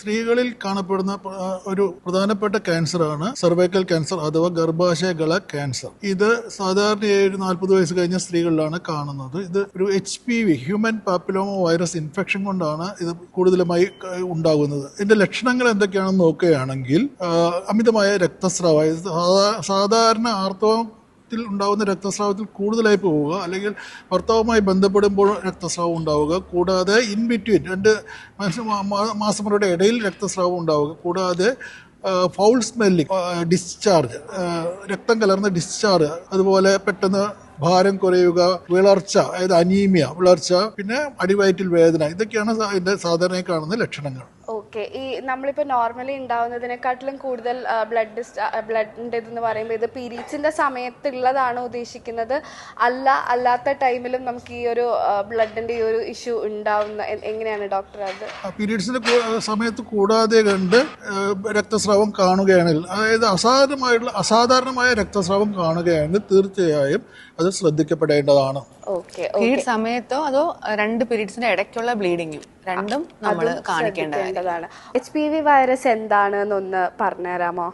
സ്ത്രീകളിൽ കാണപ്പെടുന്ന ഒരു പ്രധാനപ്പെട്ട ക്യാൻസറാണ് സെർവൈക്കൽ ക്യാൻസർ അഥവാ ഗർഭാശയകള ക്യാൻസർ. ഇത് സാധാരണയായി ഒരു നാൽപ്പത് വയസ്സ് കഴിഞ്ഞ സ്ത്രീകളിലാണ് കാണുന്നത്. ഇത് ഒരു H P V human papilloma virus infection കൊണ്ടാണ് ഇത് കൂടുതലുമായി ഉണ്ടാകുന്നത്. ഇതിന്റെ ലക്ഷണങ്ങൾ എന്തൊക്കെയാണെന്ന് നോക്കുകയാണെങ്കിൽ അമിതമായ രക്തസ്രാവം സാധാരണ ആർത്തവം ത്തിൽ ഉണ്ടാകുന്ന രക്തസ്രാവത്തിൽ കൂടുതലായി പോവുക അല്ലെങ്കിൽ ഭർത്താവുമായി ബന്ധപ്പെടുമ്പോൾ രക്തസ്രാവം ഉണ്ടാവുക കൂടാതെ ഇൻ ബിറ്റ്വീൻ രണ്ട് മനുഷ്യ മാ- മാ- മാസമുറയുടെ ഇടയിൽ രക്തസ്രാവം ഉണ്ടാവുക കൂടാതെ ഫൗൾ സ്മെല്ലിങ് ഡിസ്ചാർജ് രക്തം കലർന്ന ഡിസ്ചാർജ് അതുപോലെ പെട്ടെന്ന് ഭാരം കുറയുക വിളർച്ച അതായത് അനീമിയ വിളർച്ച പിന്നെ അടിവയറ്റിൽ വേദന ഇതൊക്കെയാണ് സാധാരണയായി കാണുന്ന ലക്ഷണങ്ങൾ. ഓക്കെ. ഈ നമ്മളിപ്പോൾ നോർമലി ഉണ്ടാവുന്നതിനെക്കാട്ടിലും കൂടുതൽ ബ്ലഡ് ബ്ലഡിന്റെ ഇതെന്ന് പറയുമ്പോൾ ഇത് പീരീഡ്സിന്റെ സമയത്തുള്ളതാണ് ഉദ്ദേശിക്കുന്നത്. അല്ല അല്ലാത്ത ടൈമിലും നമുക്ക് ഈ ഒരു ബ്ലഡിന്റെ ഈ ഒരു ഇഷ്യൂ ഉണ്ടാവുന്ന എങ്ങനെയാണ് ഡോക്ടർ അത്? പീരീഡ്സിന്റെ സമയത്ത് കൂടാതെ കണ്ട് രക്തസ്രാവം കാണുകയാണെങ്കിൽ അതായത് അസാധാരണമായിട്ടുള്ള അസാധാരണമായ രക്തസ്രാവം കാണുകയാണെങ്കിൽ തീർച്ചയായും അത് ശ്രദ്ധിക്കപ്പെടേണ്ടതാണ്. ഓക്കെ പീരീഡ് സമയത്തോ അതോ രണ്ട് പീരീഡ്സിന്റെ ഇടയ്ക്കുള്ള ബ്ലീഡിങ്ങും രണ്ടും നമ്മൾ കാണിക്കേണ്ടതാണ് എച്ച് പി വി വൈറസ് എന്താണെന്നൊന്ന് പറഞ്ഞുതരാമോ?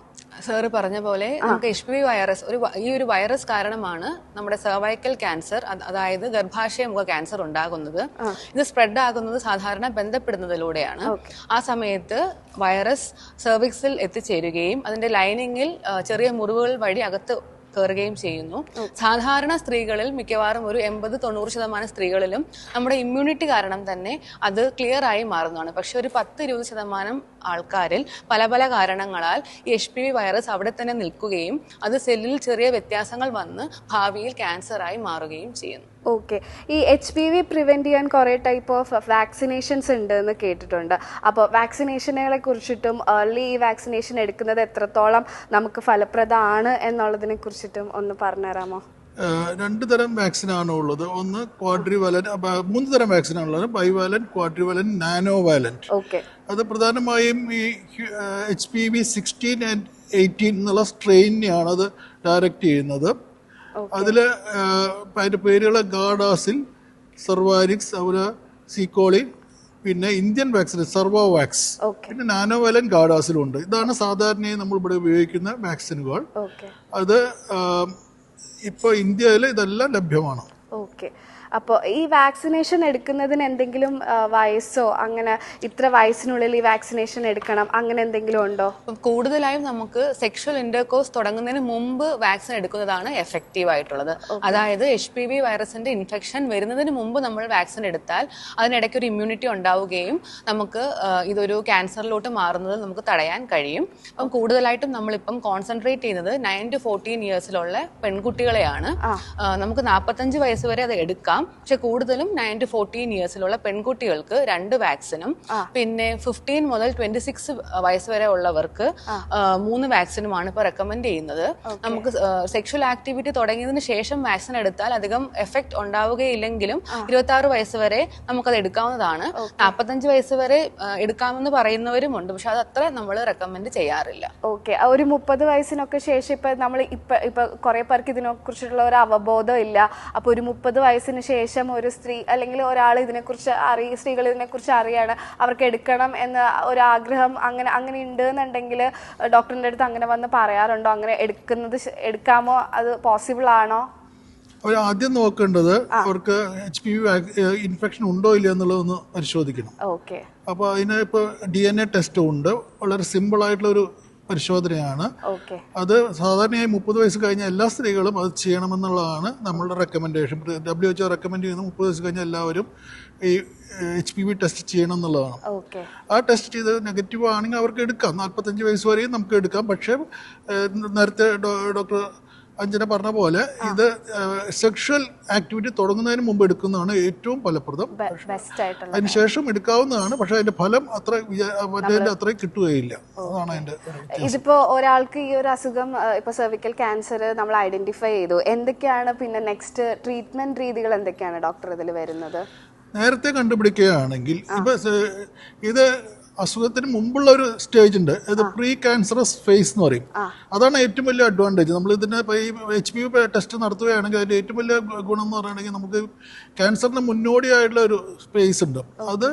സാറ് പറഞ്ഞ പോലെ നമുക്ക് എച്ച് പി വി വൈറസ് ഒരു ഈ ഒരു വൈറസ് കാരണമാണ് നമ്മുടെ സെർവൈക്കൽ ക്യാൻസർ അതായത് ഗർഭാശയ മുഖ ക്യാൻസർ ഉണ്ടാകുന്നത് ഇത് സ്പ്രെഡ് ആകുന്നത് സാധാരണ ബന്ധപ്പെടുന്നതിലൂടെയാണ്. ആ സമയത്ത് വൈറസ് സെർവിക്സിൽ എത്തിച്ചേരുകയും അതിന്റെ ലൈനിങ്ങിൽ ചെറിയ മുറിവുകൾ വഴി അകത്ത് കയറുകയും ചെയ്യുന്നു. സാധാരണ സ്ത്രീകളിൽ മിക്കവാറും ഒരു എൺപത് തൊണ്ണൂറ് ശതമാനം സ്ത്രീകളിലും നമ്മുടെ ഇമ്മ്യൂണിറ്റി കാരണം തന്നെ അത് ക്ലിയർ ആയി മാറുന്നതാണ്. പക്ഷെ ഒരു പത്ത് ഇരുപത് ശതമാനം ആൾക്കാരിൽ പല പല കാരണങ്ങളാൽ ഈ എച്ച് പി വി വൈറസ് അവിടെ തന്നെ നിൽക്കുകയും അത് സെല്ലിൽ ചെറിയ വ്യത്യാസങ്ങൾ വന്ന് ഭാവിയിൽ ക്യാൻസറായി മാറുകയും ചെയ്യുന്നു. ഓക്കെ ഈ എച്ച് പി വി പ്രിവെന്റ് ചെയ്യാൻ കുറേ ടൈപ്പ് ഓഫ് വാക്സിനേഷൻസ് ഉണ്ട് എന്ന് കേട്ടിട്ടുണ്ട്. അപ്പോൾ വാക്സിനേഷനുകളെ കുറിച്ചിട്ടും ഏർലി ഈ വാക്സിനേഷൻ എടുക്കുന്നത് എത്രത്തോളം നമുക്ക് ഫലപ്രദമാണ് എന്നുള്ളതിനെ കുറിച്ചിട്ടും ഒന്ന് പറഞ്ഞുതരാമോ രണ്ട് തരം വാക്സിനാണ് ഉള്ളത്. ഒന്ന് ക്വാഡ്രിവലൻ മൂന്ന് തരം വാക്സിനാണുള്ളത് bivalent quadrivalent nonavalent okay അത് പ്രധാനമായും ഈ H P V sixteen and eighteen എന്നുള്ള സ്ട്രെയിനെയാണ് അത് ഡയറക്റ്റ് ചെയ്യുന്നത്. അതിൽ അതിന്റെ പേരുകൾ ഗാഡാസിൽ സെർവാരിക്സ് അതുപോലെ സീക്കോളി പിന്നെ ഇന്ത്യൻ വാക്സിൻ സെർവോവാക്സ്. വാക്സ് പിന്നെ നാനോവലൻ ഗാഡാസിലുണ്ട്. ഇതാണ് സാധാരണയായി നമ്മൾ ഇവിടെ ഉപയോഗിക്കുന്ന വാക്സിനുകൾ. അത് ഇപ്പോൾ ഇന്ത്യയിൽ ഇതെല്ലാം ലഭ്യമാണ്. ഓക്കെ അപ്പോൾ ഈ വാക്സിനേഷൻ എടുക്കുന്നതിന് എന്തെങ്കിലും വയസ്സോ അങ്ങനെ ഇത്ര വയസ്സിനുള്ളിൽ ഈ വാക്സിനേഷൻ എടുക്കണം അങ്ങനെ എന്തെങ്കിലും ഉണ്ടോ? കൂടുതലായും നമുക്ക് സെക്ഷൽ ഇന്റർകോഴ്സ് തുടങ്ങുന്നതിന് മുമ്പ് വാക്സിൻ എടുക്കുന്നതാണ് എഫക്റ്റീവ് ആയിട്ടുള്ളത് അതായത് എച്ച് പി വി വൈറസിന്റെ ഇൻഫെക്ഷൻ വരുന്നതിന് മുമ്പ് നമ്മൾ വാക്സിൻ എടുത്താൽ അതിനിടയ്ക്ക് ഒരു ഇമ്മ്യൂണിറ്റി ഉണ്ടാവുകയും നമുക്ക് ഇതൊരു ക്യാൻസറിലോട്ട് മാറുന്നത് നമുക്ക് തടയാൻ കഴിയും. അപ്പം കൂടുതലായിട്ടും നമ്മളിപ്പം കോൺസെൻട്രേറ്റ് ചെയ്യുന്നത് നയൻ ടു ഫോർട്ടീൻ ഇയേഴ്സിലുള്ള പെൺകുട്ടികളെയാണ്. നമുക്ക് നാൽപ്പത്തഞ്ച് വയസ്സ് വരെ അത് എടുക്കാം. പക്ഷെ കൂടുതലും നയൻ ടു ഫോർട്ടീൻ ഇയേഴ്സിലുള്ള പെൺകുട്ടികൾക്ക് രണ്ട് വാക്സിനും പിന്നെ ഫിഫ്റ്റീൻ മുതൽ ട്വന്റി സിക്സ് വയസ്സ് വരെ ഉള്ളവർക്ക് മൂന്ന് വാക്സിനുമാണ് ഇപ്പോൾ റെക്കമെൻഡ് ചെയ്യുന്നത്. നമുക്ക് സെക്ഷൽ ആക്ടിവിറ്റി തുടങ്ങിയതിന് ശേഷം വാക്സിൻ എടുത്താൽ അധികം എഫക്ട് ഉണ്ടാവുകയില്ലെങ്കിലും ഇരുപത്തി ആറ് വയസ്സ് വരെ നമുക്കത് എടുക്കാവുന്നതാണ്. നാൽപ്പത്തഞ്ച് വയസ്സ് വരെ എടുക്കാമെന്ന് പറയുന്നവരും ഉണ്ട് പക്ഷെ അത് അത്ര നമ്മൾ റെക്കമെൻഡ് ചെയ്യാറില്ല. ഓക്കെ ഒരു മുപ്പത് വയസ്സിനൊക്കെ ശേഷം ഇപ്പൊ നമ്മൾ ഇപ്പൊ ഇപ്പൊ കുറെ പേർക്ക് ഇതിനെ കുറിച്ചിട്ടുള്ള ഒരു അവബോധം ഇല്ല. അപ്പൊ ഒരു മുപ്പത് വയസ്സിന് ശേഷം ഒരു സ്ത്രീ അല്ലെങ്കിൽ ഒരാൾ ഇതിനെക്കുറിച്ച് അറിയ സ്ത്രീകൾ ഇതിനെക്കുറിച്ച് അറിയാണ്. അവർക്ക് എടുക്കണം എന്ന ഒരു ആഗ്രഹം അങ്ങനെ അങ്ങനെ ഉണ്ട് എന്നുണ്ടെങ്കിൽ ഡോക്ടറിന്റെ അടുത്ത് അങ്ങനെ വന്ന് പറയാറുണ്ടോ? അങ്ങനെ എടുക്കുന്നത് എടുക്കാമോ? അത് പോസിബിൾ ആണോ? അവർ ആദ്യം നോക്കേണ്ടത് അവർക്ക് എച്ച് പി വി ഇൻഫെക്ഷൻ ഉണ്ടോ ഇല്ലയോ എന്നുള്ളതൊന്ന് പരിശോധിക്കണം. ഓക്കെ. അപ്പോൾ അതിന് ഇപ്പോൾ ഡി എൻ എ ടെസ്റ്റും ഉണ്ട്. വളരെ സിമ്പിൾ ആയിട്ടുള്ള ഒരു പരിശോധനയാണ്. അത് സാധാരണയായി മുപ്പത് വയസ്സ് കഴിഞ്ഞ എല്ലാ സ്ത്രീകളും അത് ചെയ്യണമെന്നുള്ളതാണ് നമ്മളുടെ റെക്കമെൻഡേഷൻ ഡബ്ല്യു എച്ച് റെക്കമെൻഡ് ചെയ്യുന്ന മുപ്പത് വയസ്സ് കഴിഞ്ഞ എല്ലാവരും ഈ എച്ച് പി വി ടെസ്റ്റ് ചെയ്യണം എന്നുള്ളതാണ് ആ ടെസ്റ്റ് ചെയ്ത് നെഗറ്റീവ് ആണെങ്കിൽ അവർക്ക് എടുക്കാം. നാൽപ്പത്തഞ്ച് വയസ്സ് വരെയും നമുക്ക് എടുക്കാം. പക്ഷേ നേരത്തെ ഡോക്ടർ അഞ്ജന പറഞ്ഞ പോലെ ഇത് സെക്ഷൽ ആക്ടിവിറ്റി തുടങ്ങുന്നതിന് മുമ്പ് എടുക്കുന്നതാണ് ഏറ്റവും ഫലപ്രദം. അതിനുശേഷം എടുക്കാവുന്നതാണ്. പക്ഷെ അതിന്റെ ഫലം അത്ര മറ്റേ മറ്റേതിന്റെ അത്ര കിട്ടുകയില്ല. അതാണ് അതിന്റെ ഇതിപ്പോ ഒരാൾക്ക് ഈ ഒരു അസുഖം ഇപ്പൊ സെർവിക്കൽ ക്യാൻസർ നമ്മൾ ഐഡന്റിഫൈ ചെയ്തു. എന്തൊക്കെയാണ് പിന്നെ നെക്സ്റ്റ് ട്രീറ്റ്മെന്റ് രീതികൾ എന്തൊക്കെയാണ് ഡോക്ടർ ഇതിൽ വരുന്നത്? നേരത്തെ കണ്ടുപിടിക്കുകയാണെങ്കിൽ ഇപ്പൊ ഇത് അസുഖത്തിന് മുമ്പുള്ള ഒരു സ്റ്റേജ് ഉണ്ട്. ഇത് പ്രീ ക്യാൻസറസ് ഫേസ് എന്ന് പറയും. അതാണ് ഏറ്റവും വലിയ അഡ്വാന്റേജ് നമ്മൾ ഇതിന്റെ ഈ എച്ച് പി ടെസ്റ്റ് നടത്തുകയാണെങ്കിൽ അതിന്റെ ഏറ്റവും വലിയ ഗുണം എന്ന് പറയുകയാണെങ്കിൽ നമുക്ക് ക്യാൻസറിന് മുന്നോടിയായിട്ടുള്ള ഒരു സ്പേസ് ഉണ്ട്. അത്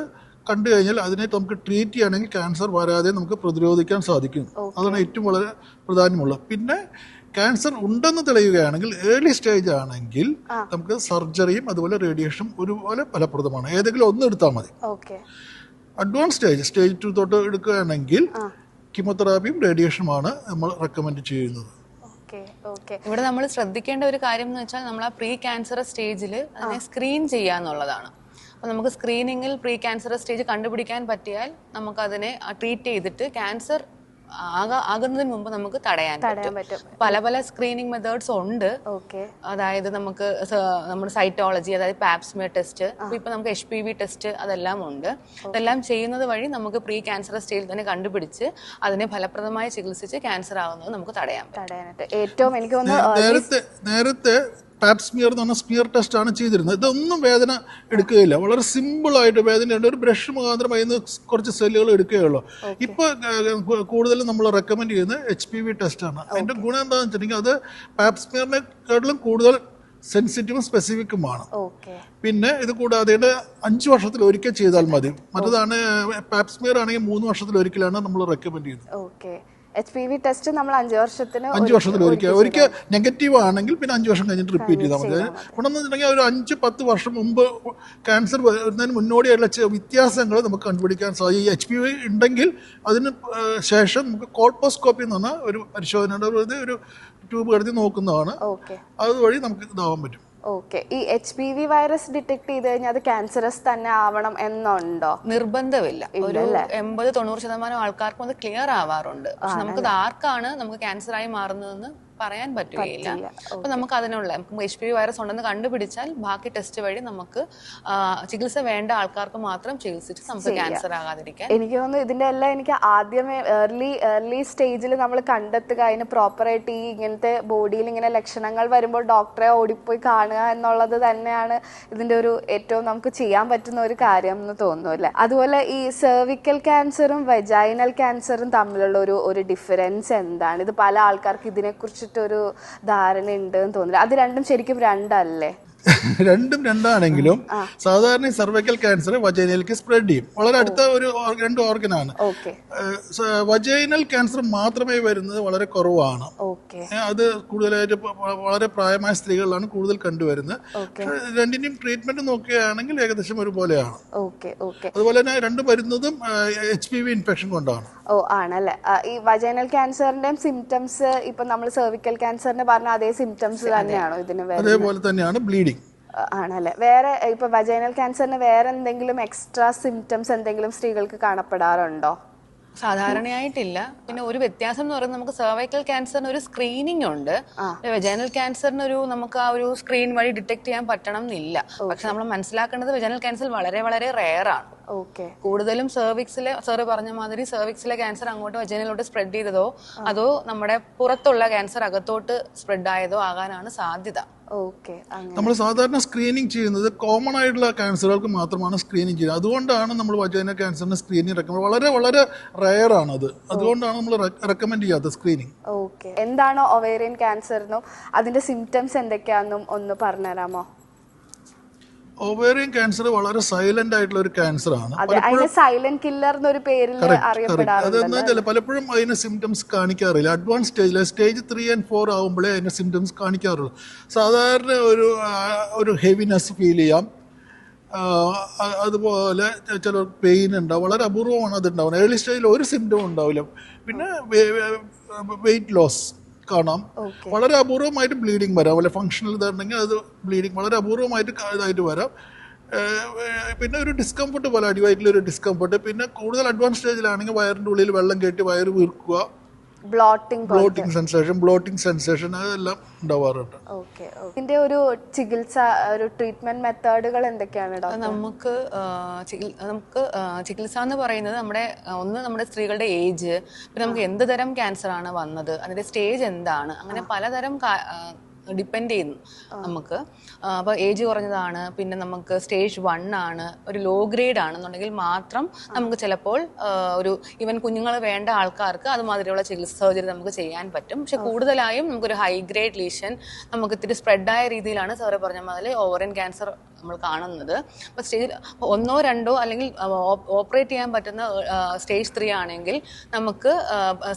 കണ്ടു കഴിഞ്ഞാൽ അതിനെ നമുക്ക് ട്രീറ്റ് ചെയ്യുകയാണെങ്കിൽ ക്യാൻസർ വരാതെ നമുക്ക് പ്രതിരോധിക്കാൻ സാധിക്കും. അതാണ് ഏറ്റവും വളരെ പ്രധാനമുള്ളത് പിന്നെ ക്യാൻസർ ഉണ്ടെന്ന് തെളിയുകയാണെങ്കിൽ ഏർലി സ്റ്റേജ് ആണെങ്കിൽ നമുക്ക് സർജറിയും അതുപോലെ റേഡിയേഷനും ഒരുപോലെ ഫലപ്രദമാണ്. ഏതെങ്കിലും ഒന്ന് എടുത്താൽ മതി. Okay. Advance stage stage two തൊട്ട് എടുക്കുകയാണെങ്കിൽ കീമോതെറാപ്പിയും റേഡിയേഷനുമാണ് നമ്മൾ റെക്കമെൻഡ് ചെയ്യുന്നത്. Okay okay. ഇവിടെ നമ്മൾ ശ്രദ്ധിക്കേണ്ട ഒരു കാര്യം എന്ന് വെച്ചാൽ നമ്മൾ ആ പ്രീ ക്യാൻസർ സ്റ്റേജിൽ അതിനെ സ്ക്രീൻ ചെയ്യുക എന്നുള്ളതാണ് അപ്പോൾ നമുക്ക് സ്ക്രീനിങ്ങിൽ പ്രീ ക്യാൻസർ സ്റ്റേജ് കണ്ടുപിടിക്കാൻ പറ്റിയാൽ നമുക്കതിനെ ട്രീറ്റ് ചെയ്തിട്ട് ക്യാൻസർ ആകുന്നതിന് മുമ്പ് നമുക്ക് തടയാൻ പറ്റും. പല പല സ്ക്രീനിങ് മെത്തേഡ്സ് ഉണ്ട്. ഓക്കെ. അതായത് നമുക്ക് നമ്മുടെ സൈറ്റോളജി അതായത് പാപ്സ്മിയർ ടെസ്റ്റ് ഇപ്പൊ നമുക്ക് എച്ച് പി വി ടെസ്റ്റ് അതെല്ലാം ഉണ്ട്. അതെല്ലാം ചെയ്യുന്നത് വഴി നമുക്ക് പ്രീ ക്യാൻസർ സ്റ്റേജിൽ തന്നെ കണ്ടുപിടിച്ച് അതിനെ ഫലപ്രദമായി ചികിത്സിച്ച് ക്യാൻസർ ആവുന്നത് നമുക്ക് തടയാൻ പറ്റും. ഏറ്റവും എനിക്ക് നേരത്തെ പാപ് സ്മിയർ എന്ന് പറഞ്ഞ സ്മിയർ ടെസ്റ്റാണ് ചെയ്തിരുന്നത്. ഇതൊന്നും വേദന എടുക്കുകയില്ല. വളരെ സിമ്പിളായിട്ട് വേദനയുണ്ട്. ഒരു ബ്രഷ് മുഖാന്തരം അതിന് കുറച്ച് സെല്ലുകൾ എടുക്കുകയുള്ളൂ. ഇപ്പോൾ കൂടുതലും നമ്മൾ റെക്കമെൻഡ് ചെയ്യുന്നത് എച്ച് പി വി ടെസ്റ്റാണ് അതിന്റെ അതിന്റെ ഗുണം എന്താണെന്ന് വെച്ചിട്ടുണ്ടെങ്കിൽ അത് പാപ് സ്മിയറിനെക്കാട്ടിലും കൂടുതൽ സെൻസിറ്റീവും സ്പെസിഫിക്കുമാണ് പിന്നെ ഇത് കൂടാതെ അഞ്ച് വർഷത്തിൽ ഒരിക്കൽ ചെയ്താൽ മതി. മറ്റതാണ് പാപ്സ്മിയർ ആണെങ്കിൽ മൂന്ന് വർഷത്തിൽ ഒരിക്കലാണ് നമ്മൾ റെക്കമെൻഡ് ചെയ്യുന്നത്. എച്ച് പി വി ടെസ്റ്റ് നമ്മൾ അഞ്ച് വർഷത്തിന് അഞ്ച് വർഷത്തിൽ ഒരിക്കൽ. ഒരിക്കൽ നെഗറ്റീവ് ആണെങ്കിൽ പിന്നെ അഞ്ച് വർഷം കഴിഞ്ഞിട്ട് റിപ്പീറ്റ് ചെയ്താൽ മതി. ഗുണം എന്ന് വെച്ചിട്ടുണ്ടെങ്കിൽ ഒരു അഞ്ച് പത്ത് വർഷം മുമ്പ് ക്യാൻസർ വരുന്നതിന് മുന്നോടിയായിട്ടുള്ള വ്യത്യാസങ്ങൾ നമുക്ക് കണ്ടുപിടിക്കാൻ സാധിക്കും ഈ എച്ച് പി വി ഉണ്ടെങ്കിൽ അതിന് ശേഷം നമുക്ക് കോൾപോസ്കോപ്പി എന്ന് പറഞ്ഞ ഒരു പരിശോധനയുടെ ഒരു- ഒരു ട്യൂബ് കടത്തി നോക്കുന്നതാണ്. ഓക്കെ അതുവഴി നമുക്ക് ഇതാവാൻ പറ്റും. ഓക്കെ ഈ H P V virus detect ചെയ്ത് കഴിഞ്ഞാൽ അത് ക്യാൻസറസ് തന്നെ ആവണം എന്നുണ്ടോ? നിർബന്ധമില്ല. ഒരു എൺപത് തൊണ്ണൂറ് ശതമാനം ആൾക്കാർക്കും അത് ക്ലിയർ ആവാറുണ്ട്. പക്ഷെ നമുക്കത് ആർക്കാണ് നമുക്ക് ക്യാൻസർ ആയി മാറുന്നതെന്ന് പറയാൻ പറ്റുകയില്ല. അപ്പൊ നമുക്ക് അതിനുള്ള നമുക്ക് എച്ച് പി വി വൈറസ് ഉണ്ടെന്ന് കണ്ടുപിടിച്ചാൽ ബാക്കി ടെസ്റ്റ് വഴി നമുക്ക് ചികിത്സ വേണ്ട ആൾക്കാർക്ക് മാത്രം ചികിത്സിച്ച് നമുക്ക് ക്യാൻസർ ആകാതിരിക്കാൻ. എനിക്ക് തോന്നുന്നു ഇതിന്റെ എല്ലാം എനിക്ക് ആദ്യമേ ഏർലി ഏർലി സ്റ്റേജിൽ നമ്മൾ കണ്ടെത്തുക അതിന് പ്രോപ്പറായിട്ട് ഈ ഇങ്ങനത്തെ ബോഡിയിൽ ഇങ്ങനെ ലക്ഷണങ്ങൾ വരുമ്പോൾ ഡോക്ടറെ ഓടിപ്പോയി കാണുക എന്നുള്ളത് തന്നെയാണ് ഇതിന്റെ ഒരു ഏറ്റവും നമുക്ക് ചെയ്യാൻ പറ്റുന്ന ഒരു കാര്യം എന്ന് തോന്നുന്നു അല്ലേ? അതുപോലെ ഈ സെർവിക്കൽ ക്യാൻസറും വെജൈനൽ ക്യാൻസറും തമ്മിലുള്ള ഒരു ഒരു ഡിഫറൻസ് എന്താണ്? ഇത് പല ആൾക്കാർക്ക് ഇതിനെ കുറിച്ചിട്ടൊരു ധാരണ ഉണ്ട് എന്ന് തോന്നില്ല അത് രണ്ടും ശരിക്കും രണ്ടല്ലേ? രണ്ടും രണ്ടാണെങ്കിലും സാധാരണ സർവൈക്കൽ ക്യാൻസർ വജൈനയിലേക്ക് സ്പ്രെഡ് ചെയ്യും. വളരെ അടുത്ത ഒരു രണ്ട് ഓർഗനാണ് വജൈനൽ ക്യാൻസർ മാത്രമേ വരുന്നത് വളരെ കുറവാണ്. അത് കൂടുതലായിട്ട് വളരെ പ്രായമായ സ്ത്രീകളിലാണ് കൂടുതൽ കണ്ടുവരുന്നത്. രണ്ടിനെയും രണ്ടിന്റെയും ട്രീറ്റ്മെന്റ് നോക്കുകയാണെങ്കിൽ ഏകദേശം ഒരുപോലെയാണ്. അതുപോലെ തന്നെ രണ്ട് വരുന്നതും എച്ച് പി വി ഇൻഫെക്ഷൻ കൊണ്ടാണ്. ഓ ആണല്ലേ. ഈ വജൈനൽ ക്യാൻസറിന്റെയും സിംറ്റംസ് ഇപ്പൊ നമ്മൾ സെർവിക്കൽ ക്യാൻസറിന് പറഞ്ഞ അതേ സിംറ്റംസ് തന്നെയാണോ ഇതിന് അതേപോലെ തന്നെയാണ് ബ്ലീഡിങ് ആണല്ലേ? വേറെ ഇപ്പൊ വജൈനൽ ക്യാൻസറിന് വേറെ എന്തെങ്കിലും എക്സ്ട്രാ സിംറ്റംസ് എന്തെങ്കിലും സ്ത്രീകൾക്ക് കാണപ്പെടാറുണ്ടോ? സാധാരണയായിട്ടില്ല. പിന്നെ ഒരു വ്യത്യാസം എന്ന് പറയുന്നത് നമുക്ക് സെർവൈക്കൽ ക്യാൻസറിന് ഒരു സ്ക്രീനിങ് ഉണ്ട്. വെജനൽ ക്യാൻസറിന് ഒരു നമുക്ക് ആ ഒരു സ്ക്രീൻ വഴി ഡിറ്റക്ട് ചെയ്യാൻ പറ്റണം എന്നില്ല. പക്ഷെ നമ്മൾ മനസ്സിലാക്കേണ്ടത് വെജനൽ ക്യാൻസർ വളരെ വളരെ റെയർ ആണ്. ഓക്കെ. കൂടുതലും സെർവിക്സിലെ സാറ് പറഞ്ഞ മാതിരി സെർവിക്സിലെ ക്യാൻസർ അങ്ങോട്ട് വജനയിലോട്ട് സ്പ്രെഡ് ചെയ്തതോ അതോ നമ്മുടെ പുറത്തുള്ള ക്യാൻസർ അകത്തോട്ട് സ്പ്രെഡ് ആയതോ ആകാനാണ് സാധ്യത. നമ്മൾ സാധാരണ സ്ക്രീനിങ് ചെയ്യുന്നത് കോമൺ ആയിട്ടുള്ള ക്യാൻസറുകൾക്ക് മാത്രമാണ് സ്ക്രീനിങ് ചെയ്യുന്നത്. അതുകൊണ്ടാണ് നമ്മൾ വജൈന ക്യാൻസറിന് സ്ക്രീനിങ് റെക്കമെൻഡ് വളരെ വളരെ റയർ അത്. അതുകൊണ്ടാണ് നമ്മൾ റെക്കമെൻഡ് ചെയ്യാത്തത് സ്ക്രീനിങ് ഓക്കെ എന്താണ് ഒവേറിയൻ ക്യാൻസറിനും അതിന്റെ സിംറ്റംസ് എന്തൊക്കെയാണെന്നും ഒന്ന് പറഞ്ഞുതരാമോ? ഓവേറിയൻ ക്യാൻസർ വളരെ സൈലന്റ് ആയിട്ടുള്ള ഒരു ക്യാൻസർ ആണ്. സൈലന്റ് കില്ലർ എന്നൊരു പേരിൽ പലപ്പോഴും അതിന് സിംറ്റംസ് കാണിക്കാറില്ല. അഡ്വാൻസ് സ്റ്റേജിൽ സ്റ്റേജ് ത്രീ ആൻഡ് ഫോർ ആകുമ്പോഴേ അതിന് സിംറ്റംസ് കാണിക്കാറുള്ളൂ. സാധാരണ ഒരു ഒരു ഹെവിനെസ് ഫീൽ ചെയ്യാം. അതുപോലെ ചില പെയിൻ ഉണ്ടാവും. വളരെ അപൂർവമാണ് അത് ഉണ്ടാവുന്നത്. ഏർലി സ്റ്റേജിൽ ഒരു സിംറ്റം ഉണ്ടാവില്ല. പിന്നെ വെയിറ്റ് ലോസ് കാണാം. വളരെ അപൂർവമായിട്ട് ബ്ലീഡിങ് വരാം. അല്ലെ ഫങ്ഷണൽ ഇതുണ്ടെങ്കിൽ അത് ബ്ലീഡിങ് വളരെ അപൂർവമായിട്ട് ഇതായിട്ട് വരാം. പിന്നെ ഒരു ഡിസ്കംഫർട്ട് പോലെ അടിവയറ്റിൽ ഒരു ഡിസ്കംഫർട്ട് പിന്നെ കൂടുതൽ അഡ്വാൻസ് സ്റ്റേജിലാണെങ്കിൽ വയറിന്റെ ഉള്ളിൽ വെള്ളം കയറ്റി വയറ് വീർക്കുക. Bloating bloating sensation bloating sensation അതെല്ലാം ഉണ്ടാവാറുണ്ട്. ഓക്കെ ഇതിന്റെ ഒരു ചികിത്സ ഒരു ട്രീറ്റ്മെന്റ് മെത്തേഡുകൾ എന്തൊക്കെയാണ് നമുക്ക് നമുക്ക് ചികിത്സ എന്ന് പറയുന്നത് നമ്മുടെ ഒന്ന് നമ്മുടെ സ്ത്രീകളുടെ ഏജ് പിന്നെ നമുക്ക് എന്ത് തരം ക്യാൻസർ ആണ് വന്നത് അതിന്റെ സ്റ്റേജ് എന്താണ് അങ്ങനെ പലതരം ഡിപ്പെൻഡ് ചെയ്യുന്നു നമുക്ക്. അപ്പോൾ അപ്പൊ ഏജ് കുറഞ്ഞതാണ് പിന്നെ നമുക്ക് സ്റ്റേജ് വൺ ആണ് ഒരു ലോ ഗ്രേഡ് ആണെന്നുണ്ടെങ്കിൽ മാത്രം നമുക്ക് ചിലപ്പോൾ ഒരു ഈവൻ കുഞ്ഞുങ്ങൾ വേണ്ട ആൾക്കാർക്ക് അതുമാതിരിയുള്ള ചികിത്സ സർജറി നമുക്ക് ചെയ്യാൻ പറ്റും. പക്ഷെ കൂടുതലായും നമുക്കൊരു ഹൈ ഗ്രേഡ് ലീഷൻ നമുക്ക് ഇത്തിരി സ്പ്രെഡായ രീതിയിലാണ് സാറ് പറഞ്ഞ മാതിരി ഓവറിൻ ക്യാൻസർ നമ്മൾ കാണുന്നത്. അപ്പോൾ സ്റ്റേജ് ഒന്നോ രണ്ടോ അല്ലെങ്കിൽ ഓപ്പറേറ്റ് ചെയ്യാൻ പറ്റുന്ന സ്റ്റേജ് ത്രീ ആണെങ്കിൽ നമുക്ക്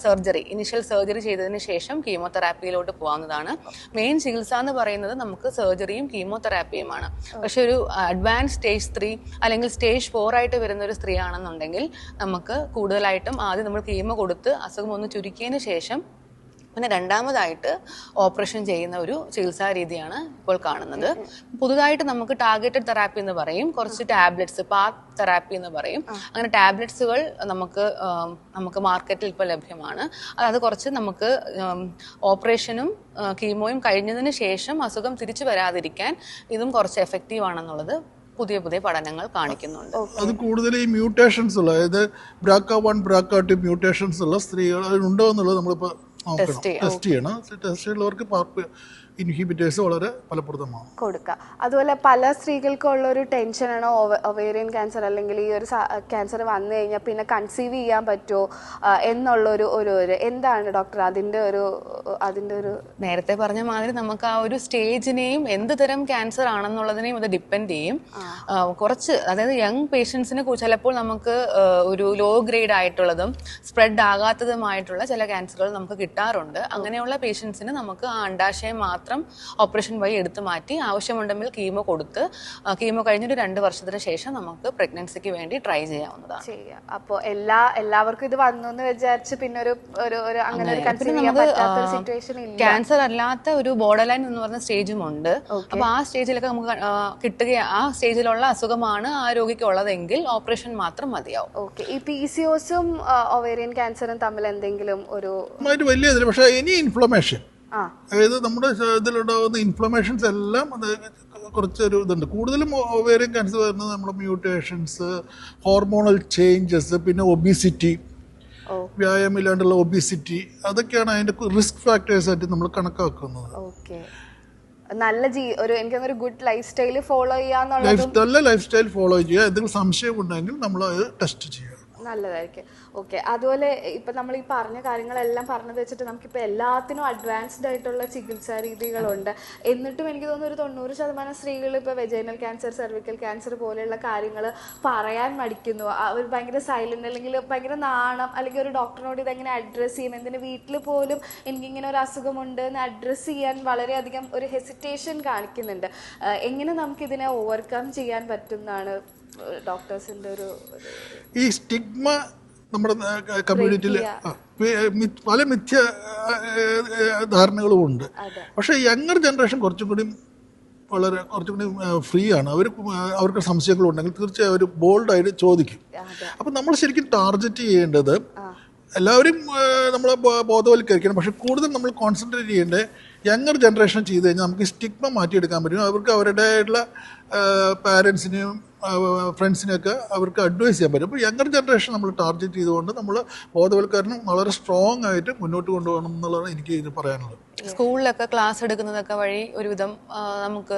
സർജറി ഇനിഷ്യൽ സർജറി ചെയ്തതിന് ശേഷം കീമോതെറാപ്പിയിലോട്ട് പോകാവുന്നതാണ്. മെയിൻ ചികിത്സ എന്ന് പറയുന്നത് നമുക്ക് സർജറിയും കീമോതെറാപ്പിയുമാണ്. പക്ഷെ ഒരു അഡ്വാൻസ് സ്റ്റേജ് ത്രീ അല്ലെങ്കിൽ സ്റ്റേജ് ഫോർ ആയിട്ട് വരുന്ന ഒരു സ്ത്രീ ആണെന്നുണ്ടെങ്കിൽ നമുക്ക് കൂടുതലായിട്ടും ആദ്യം നമ്മൾ കീമോ കൊടുത്ത് അസുഖം ഒന്ന് ചുരുക്കിയതിന് ശേഷം പിന്നെ രണ്ടാമതായിട്ട് ഓപ്പറേഷൻ ചെയ്യുന്ന ഒരു ചികിത്സാ രീതിയാണ് ഇപ്പോൾ കാണുന്നത്. പുതുതായിട്ട് നമുക്ക് ടാർഗറ്റഡ് തെറാപ്പി എന്ന് പറയും. കുറച്ച് ടാബ്ലറ്റ്സ് പാത്ത് തെറാപ്പി എന്ന് പറയും. അങ്ങനെ ടാബ്ലറ്റ്സുകൾ നമുക്ക് നമുക്ക് മാർക്കറ്റിൽ ഇപ്പോൾ ലഭ്യമാണ്. അത് കുറച്ച് നമുക്ക് ഓപ്പറേഷനും കീമോയും കഴിഞ്ഞതിന് ശേഷം അസുഖം തിരിച്ചു വരാതിരിക്കാൻ ഇതും കുറച്ച് എഫക്റ്റീവ് ആണെന്നുള്ളത് പുതിയ പുതിയ പഠനങ്ങൾ കാണിക്കുന്നുണ്ട്. അത് കൂടുതൽ ഈ മ്യൂട്ടേഷൻസ് ഉള്ള അതായത് BRCA one BRCA two mutations ഉള്ള സ്ത്രീകൾ ഉണ്ടോ എന്നുള്ളത് നമ്മളിപ്പോൾ നോക്കണം ചെയ്യണം. ടെസ്റ്റ് ചെയ്യണം ടെസ്റ്റ് ചെയ്യുന്നവർക്ക് പാർപ്പ് ഇൻഹിബിറ്റേഴ്സ് വളരെ ഫലപ്രദമാണ് കൊടുക്കുക അതുപോലെ പല സ്ത്രീകൾക്കും ഉള്ള ഒരു ടെൻഷനാണ് ഒവേറിയൻ ക്യാൻസർ അല്ലെങ്കിൽ ഈ ഒരു ക്യാൻസർ വന്നു കഴിഞ്ഞാൽ പിന്നെ കൺസീവ് ചെയ്യാൻ പറ്റുമോ എന്നുള്ള എന്നുള്ളൊരു ഒരു ഒരു എന്താണ് ഡോക്ടർ അതിന്റെ ഒരു അതിന്റെ ഒരു നേരത്തെ പറഞ്ഞ മാതിരി നമുക്ക് ആ ഒരു സ്റ്റേജിനെയും എന്ത് തരം ക്യാൻസർ ആണെന്നുള്ളതിനെയും അത് ഡിപ്പെൻഡ് ചെയ്യും. കുറച്ച് അതായത് യങ് പേഷ്യൻസിനെ ചിലപ്പോൾ നമുക്ക് ഒരു ലോ ഗ്രേഡ് ആയിട്ടുള്ളതും സ്പ്രെഡ് ആകാത്തതുമായിട്ടുള്ള ചില ക്യാൻസറുകൾ നമുക്ക് കിട്ടാറുണ്ട്. അങ്ങനെയുള്ള പേഷ്യൻസിന് നമുക്ക് ആ അണ്ടാശയം മാത്രം ഓപ്പറേഷൻ വഴി എടുത്തു മാറ്റി ആവശ്യമുണ്ടെങ്കിൽ കീമോ കൊടുത്ത് കീമോ കഴിഞ്ഞൊരു രണ്ട് വർഷത്തിന് ശേഷം നമുക്ക് പ്രഗ്നൻസിക്ക് വേണ്ടി ട്രൈ ചെയ്യാവുന്നതാണ്. അപ്പോ അപ്പോൾ എല്ലാ എല്ലാവർക്കും ഇത് വന്നു എന്ന് വിചാരിച്ച് പിന്നെ ഒരു ഒരു ഒരു അങ്ങനെ ഒരു പിന്നെ കൺസീവ് ചെയ്യാൻ നമുക്ക് പറ്റാത്ത ഒരു സിറ്റുവേഷൻ ഇല്ല. ക്യാൻസർ അല്ലാത്ത ഒരു ബോർഡർ ലൈൻ എന്ന് പറഞ്ഞ സ്റ്റേജും ഉണ്ട്. അപ്പൊ ആ സ്റ്റേജിലൊക്കെ നമുക്ക് കിട്ടുക ആ സ്റ്റേജിലുള്ള അസുഖമാണ് ആ രോഗിക്ക് ഉള്ളതെങ്കിൽ ഓപ്പറേഷൻ മാത്രം മതിയാവും. ഓക്കെ ഈ പി സി ഒസും ഒവേറിയൻ ക്യാൻസറും തമ്മിൽ എന്തെങ്കിലും ഒരു വലിയ പക്ഷേ ഇനി ഇൻഫ്ലമേഷൻ അതായത് നമ്മുടെ ഇതിലുണ്ടാകുന്ന ഇൻഫ്ലമേഷൻസ് എല്ലാം അത് കുറച്ചൊരു ഇതുണ്ട്. കൂടുതലും ഓവേറിയൻ ക്യാൻസർ വരുന്നത് നമ്മുടെ മ്യൂട്ടേഷൻസ് ഹോർമോണൽ ചേഞ്ചസ് പിന്നെ ഒബീസിറ്റി വ്യായാമം ഇല്ലാണ്ടുള്ള ഒബിസിറ്റി അതൊക്കെയാണ് അതിന്റെ റിസ്ക് ഫാക്ടേഴ്സ് ആയിട്ട് നമ്മൾ കണക്കാക്കുന്നത്. നല്ല ജീ ഒരു എനിക്ക് ഒരു ഗുഡ് ലൈഫ് സ്റ്റൈൽ ഫോളോ ചെയ്യാന്നുള്ള നല്ല ലൈഫ് സ്റ്റൈൽ ഫോളോ ചെയ്യുക. എന്തെങ്കിലും സംശയം ഉണ്ടെങ്കിൽ നമ്മൾ അത് ടെസ്റ്റ് ചെയ്യുക. നല്ലതായിരിക്കും. ഓക്കെ അതുപോലെ ഇപ്പൊ നമ്മൾ ഈ പറഞ്ഞ കാര്യങ്ങളെല്ലാം പറഞ്ഞത് വെച്ചിട്ട് നമുക്കിപ്പോൾ എല്ലാത്തിനും അഡ്വാൻസ്ഡ് ആയിട്ടുള്ള ചികിത്സാ രീതികളുണ്ട്. എന്നിട്ടും എനിക്ക് തോന്നുന്നു ഒരു തൊണ്ണൂറ് ശതമാനം സ്ത്രീകൾ ഇപ്പോൾ വെജൈനൽ ക്യാൻസർ സെർവിക്കൽ ക്യാൻസർ പോലെയുള്ള കാര്യങ്ങൾ പറയാൻ മടിക്കുന്നു. അവർ ഭയങ്കര സൈലന്റ് അല്ലെങ്കിൽ ഭയങ്കര നാണം അല്ലെങ്കിൽ ഒരു ഡോക്ടറിനോട് ഇതെങ്ങനെ അഡ്രസ്സ് ചെയ്യും? എന്തിന് വീട്ടിൽ പോലും എനിക്കിങ്ങനെ ഒരു അസുഖമുണ്ട് എന്ന് അഡ്രസ്സ് ചെയ്യാൻ വളരെയധികം ഒരു ഹെസിറ്റേഷൻ കാണിക്കുന്നുണ്ട്. എങ്ങനെ നമുക്കിതിനെ ഓവർകം ചെയ്യാൻ പറ്റും എന്നാണ് ഡോക്ടേഴ്സിന്റെ ഒരു ഈ സ്റ്റിഗ്മ നമ്മുടെ കമ്മ്യൂണിറ്റിയിൽ പല മിഥ്യ ധാരണകളും ഉണ്ട്. പക്ഷെ യങ്ങർ ജനറേഷൻ കുറച്ചും കൂടി വളരെ കുറച്ചും കൂടി ഫ്രീ ആണ്. അവർ അവർക്ക് സംശയങ്ങളുണ്ടെങ്കിൽ തീർച്ചയായും അവർ ബോൾഡായിട്ട് ചോദിക്കും. അപ്പം നമ്മൾ ശരിക്കും ടാർഗറ്റ് ചെയ്യേണ്ടത് എല്ലാവരും നമ്മൾ ബോധവൽക്കരിക്കണം. പക്ഷെ കൂടുതൽ നമ്മൾ കോൺസെൻട്രേറ്റ് ചെയ്യേണ്ടത് യങ്ങർ ജനറേഷൻ ചെയ്ത് കഴിഞ്ഞാൽ നമുക്ക് സ്റ്റിഗ്മ മാറ്റിയെടുക്കാൻ പറ്റും. അവർക്ക് അവരുടേതായിട്ടുള്ള പാരൻസിനെയും ഫ്രണ്ട്സിനെയൊക്കെ അവർക്ക് അഡ്വൈസ് ചെയ്യാൻ പറ്റും. അപ്പോൾ യങ്ങർ ജനറേഷൻ നമ്മൾ ടാർഗറ്റ് ചെയ്തുകൊണ്ട് നമ്മൾ ബോധവൽക്കരണം വളരെ സ്ട്രോങ് ആയിട്ട് മുന്നോട്ട് കൊണ്ടുപോകണം എന്നുള്ളതാണ് എനിക്ക് ഇത് പറയാനുള്ളത്. സ്കൂളിലൊക്കെ ക്ലാസ് എടുക്കുന്നതൊക്കെ വഴി ഒരുവിധം നമുക്ക്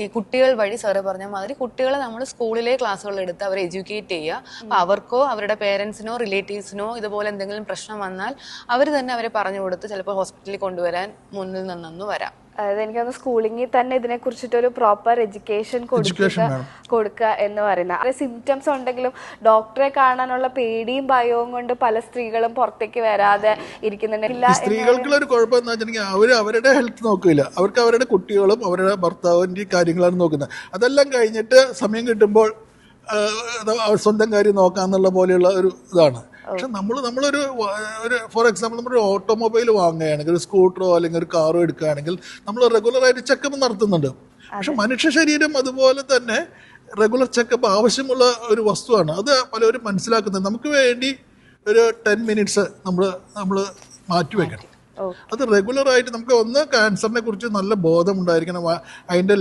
ഈ കുട്ടികൾ വഴി സാറ് പറഞ്ഞ മാതിരി കുട്ടികളെ നമ്മൾ സ്കൂളിലെ ക്ലാസ്സുകൾ എടുത്ത് അവരെ എഡ്യൂക്കേറ്റ് ചെയ്യുക. അപ്പോൾ അവർക്കോ അവരുടെ പേരൻസിനോ റിലേറ്റീവ്സിനോ ഇതുപോലെ എന്തെങ്കിലും പ്രശ്നം വന്നാൽ അവർ തന്നെ അവരെ പറഞ്ഞു കൊടുത്ത് ചിലപ്പോൾ ഹോസ്പിറ്റലിൽ കൊണ്ടുവരാൻ മുന്നിൽ നിന്നൊന്ന് വരാം. അതായത് എനിക്ക് തോന്നുന്നു സ്കൂളിങ്ങിൽ തന്നെ ഇതിനെ കുറിച്ചിട്ട് ഒരു പ്രോപ്പർ എഡ്യൂക്കേഷൻ കൊടുക്കുക കൊടുക്കുക എന്ന് പറയുന്നത്. സിംറ്റംസ് ഉണ്ടെങ്കിലും ഡോക്ടറെ കാണാനുള്ള പേടിയും ഭയവും കൊണ്ട് പല സ്ത്രീകളും പുറത്തേക്ക് വരാതെ ഇരിക്കുന്നുണ്ട്. സ്ത്രീകൾക്കുള്ള ഒരു കുഴപ്പം എന്ന് വെച്ചിട്ടുണ്ടെങ്കിൽ അവർ അവരുടെ ഹെൽത്ത് നോക്കില്ല. അവർക്ക് അവരുടെ കുട്ടികളും അവരുടെ ഭർത്താവിന്റെ കാര്യങ്ങളാണ് നോക്കുന്നത്. അതെല്ലാം കഴിഞ്ഞിട്ട് സമയം കിട്ടുമ്പോൾ സ്വന്തം കാര്യം നോക്കാന്നുള്ള പോലെയുള്ള ഒരു ഇതാണ്. പക്ഷെ നമ്മൾ നമ്മളൊരു ഒരു ഫോർ എക്സാമ്പിൾ നമ്മളൊരു ഓട്ടോമൊബൈൽ വാങ്ങുകയാണെങ്കിൽ ഒരു സ്കൂട്ടറോ അല്ലെങ്കിൽ ഒരു കാറോ എടുക്കുകയാണെങ്കിൽ നമ്മൾ റെഗുലറായിട്ട് ചെക്കപ്പ് നടത്തുന്നുണ്ട്. പക്ഷെ മനുഷ്യ ശരീരം അതുപോലെ തന്നെ റെഗുലർ ചെക്കപ്പ് ആവശ്യമുള്ള ഒരു വസ്തുവാണ്. അത് പലരും മനസ്സിലാക്കുന്നത്. നമുക്ക് വേണ്ടി ഒരു ടെൻ മിനിറ്റ്സ് നമ്മൾ നമ്മൾ മാറ്റിവെക്കണം. അത് റെഗുലർ ആയിട്ട് നമുക്ക് ഒന്ന് ക്യാൻസറിനെ കുറിച്ച് നല്ല ബോധം ഉണ്ടായിരിക്കണം അതിന്റെ